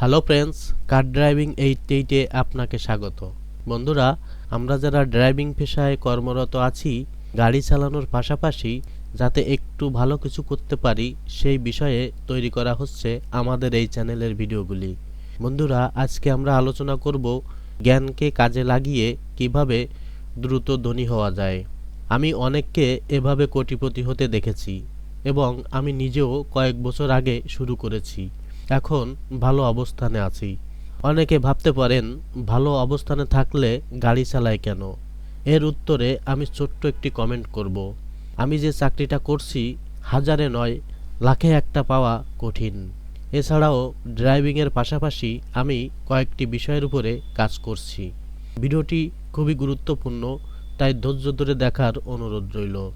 Hello friends, car driving eight এইটে আপনাকে স্বাগত। বন্ধুরা, আমরা যারা ড্রাইভিং পেশায় কর্মরত আছি, গাড়ি চালানোর পাশাপাশি যাতে একটু ভালো কিছু করতে পারি, সেই বিষয়ে তৈরি করা হচ্ছে আমাদের এই চ্যানেলের ভিডিওগুলি। বন্ধুরা, আজকে আমরা আলোচনা করব জ্ঞানকে কাজে লাগিয়ে কীভাবে দ্রুত ধনী হওয়া যায়। আমি অনেককে এভাবে কোটিপতি হতে দেখেছি এবং আমি নিজেও কয়েক বছর আগে শুরু করেছি। এখন ভালো অবস্থানে আছি। অনেকে ভাবতে পারেন, ভালো অবস্থানে থাকলে গাড়ি চালায় কেন? এর উত্তরে আমি ছোট্ট একটি কমেন্ট করব। আমি যে চাকরিটা করছি, হাজারে নয়, লাখে একটা পাওয়া কঠিন। এছাড়াও ড্রাইভিংয়ের পাশাপাশি আমি কয়েকটি বিষয়ের উপরে কাজ করছি। ভিডিওটি খুবই গুরুত্বপূর্ণ, তাই ধৈর্য ধরে দেখার অনুরোধ রইল।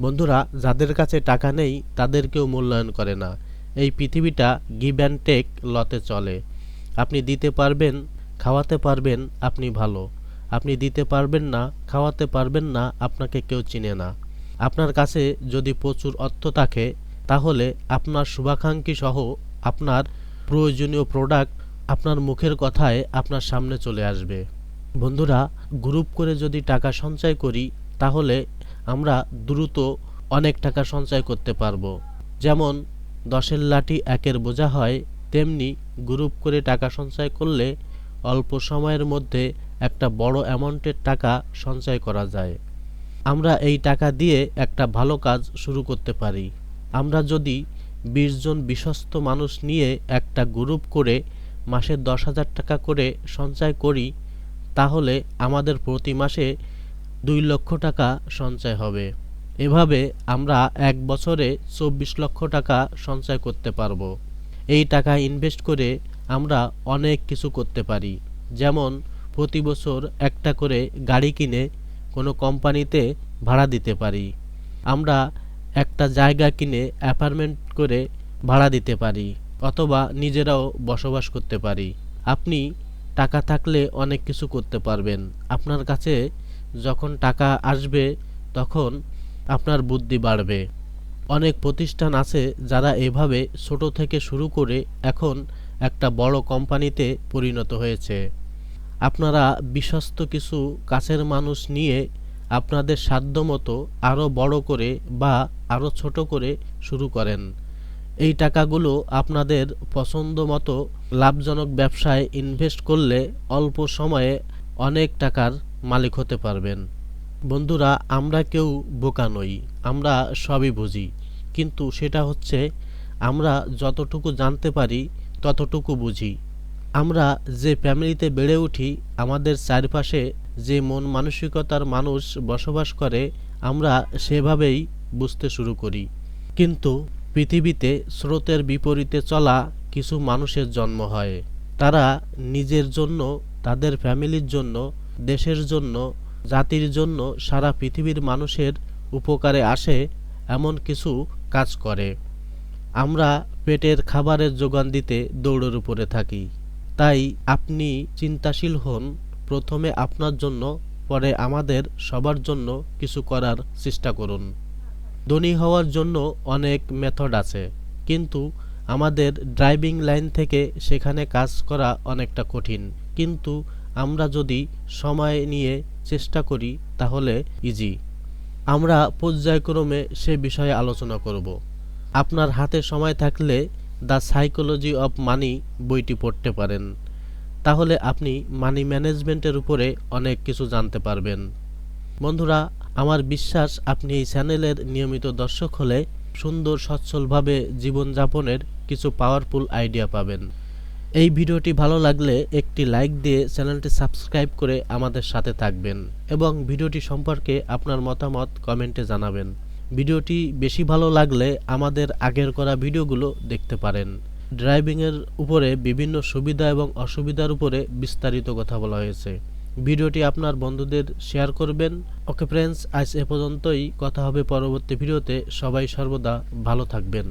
বন্ধুরা, যাদের কাছে টাকা নেই তাদের কেউ মূল্যায়ন করে না। এই পৃথিবীটা গিভ অ্যান্ড টেক লতে চলে। আপনি দিতে পারবেন, খাওয়াতে পারবেন, আপনি ভালো। আপনি দিতে পারবেন না, খাওয়াতে পারবেন না, আপনাকে কেউ চিনে না। আপনার কাছে যদি প্রচুর অর্থ থাকে, তাহলে আপনার শুভাকাঙ্ক্ষী সহ আপনার প্রয়োজনীয় প্রোডাক্ট আপনার মুখের কথায় আপনার সামনে চলে আসবে। বন্ধুরা গ্রুপ করে যদি টাকা সঞ্চয় করি, তাহলে আমরা দ্রুত অনেক টাকা সঞ্চয় করতে পারব। যেমন দশের লাঠি একের বোঝা হয়, তেমনি গ্রুপ করে টাকা সঞ্চয় করলে অল্প সময়ের মধ্যে একটা বড় অ্যামাউন্টের টাকা সঞ্চয় করা যায়। আমরা এই টাকা দিয়ে একটা ভালো কাজ শুরু করতে পারি। আমরা যদি বিশ জন বিশ্বস্ত মানুষ নিয়ে একটা গ্রুপ করে মাসে দশ হাজার টাকা করে সঞ্চয় করি, তাহলে আমাদের প্রতি মাসে দুই লক্ষ টাকা সঞ্চয় হবে। এভাবে আমরা এক বছরে চব্বিশ লক্ষ টাকা সঞ্চয় করতে পারব। এই টাকা ইনভেস্ট করে আমরা অনেক কিছু করতে পারি। যেমন, প্রতি বছর একটা করে গাড়ি কিনে কোনো কোম্পানিতে ভাড়া দিতে পারি। আমরা একটা জায়গা কিনে অ্যাপার্টমেন্ট করে ভাড়া দিতে পারি অথবা নিজেরাও বসবাস করতে পারি। আপনি টাকা থাকলে অনেক কিছু করতে পারবেন। আপনার কাছে যখন টাকা আসবে, তখন আপনার বুদ্ধি বাড়বে। অনেক প্রতিষ্ঠান আছে যারা এভাবে ছোট থেকে শুরু করে এখন একটা বড় কোম্পানিতে পরিণত হয়েছে। আপনারা বিশ্বস্ত কিছু কাছের মানুষ নিয়ে আপনাদের সাধ্যমতো আরও বড় করে বা আরও ছোট করে শুরু করেন। এই টাকাগুলো আপনাদের পছন্দ মতো লাভজনক ব্যবসায় ইনভেস্ট করলে অল্প সময়ে অনেক টাকার মালিক হতে পারবেন। বন্ধুরা, আমরা কেউ বোকা নই, আমরা সবই বুঝি। কিন্তু সেটা হচ্ছে, আমরা যতটুকু জানতে পারি, ততটুকু বুঝি। আমরা যে ফ্যামিলিতে বেড়ে উঠি, আমাদের চারপাশে যে মন মানসিকতার মানুষ বসবাস করে, আমরা সেভাবেই বুঝতে শুরু করি। কিন্তু পৃথিবীতে স্রোতের বিপরীতে চলা কিছু মানুষের জন্ম হয়। তারা নিজের জন্য, তাদের ফ্যামিলির জন্য, দেশের জন্য জাতির জন্য সারা পৃথিবীর মানুষের উপকারে আসে, এমন কিছু কাজ করে। আমরা পেটের খাবারের যোগান দিতে দৌড়ের উপরে থাকি। তাই আপনি চিন্তাশীল হন, প্রথমে আপনার জন্য, পরে আমাদের সবার জন্য কিছু করার চেষ্টা করুন। ধনী হওয়ার জন্য অনেক মেথড আছে, কিন্তু আমাদের ড্রাইভিং লাইন থেকে সেখানে কাজ করা অনেকটা কঠিন। কিন্তু আমরা যদি সময় নিয়ে চেষ্টা করি, তাহলে ইজি আমরা পর্যায়ক্রমে সে বিষয়ে আলোচনা করব। আপনার হাতে সময় থাকলে দ্য সাইকোলজি অফ মানি বইটি পড়তে পারেন। তাহলে আপনি মানি ম্যানেজমেন্টের উপরে অনেক কিছু জানতে পারবেন। বন্ধুরা, আমার বিশ্বাস আপনি এই চ্যানেলের নিয়মিত দর্শক হলে সুন্দর, সচ্ছলভাবে জীবনযাপনের কিছু পাওয়ারফুল আইডিয়া পাবেন। এই ভিডিওটি ভালো লাগলে একটি লাইক দিয়ে চ্যানেলটি সাবস্ক্রাইব করে আমাদের সাথে থাকবেন এবং ভিডিওটি সম্পর্কে আপনার মতামত কমেন্টে জানাবেন। ভিডিওটি বেশি ভালো লাগলে আমাদের আগের করা ভিডিওগুলো দেখতে পারেন। ড্রাইভিংয়ের উপরে বিভিন্ন সুবিধা এবং অসুবিধার উপরে বিস্তারিত কথা বলা হয়েছে। ভিডিওটি আপনার বন্ধুদের শেয়ার করবেন। ওকে ফ্রেন্ডস, আজ এ পর্যন্তই। কথা হবে পরবর্তী ভিডিওতে। সবাই সর্বদা ভালো থাকবেন।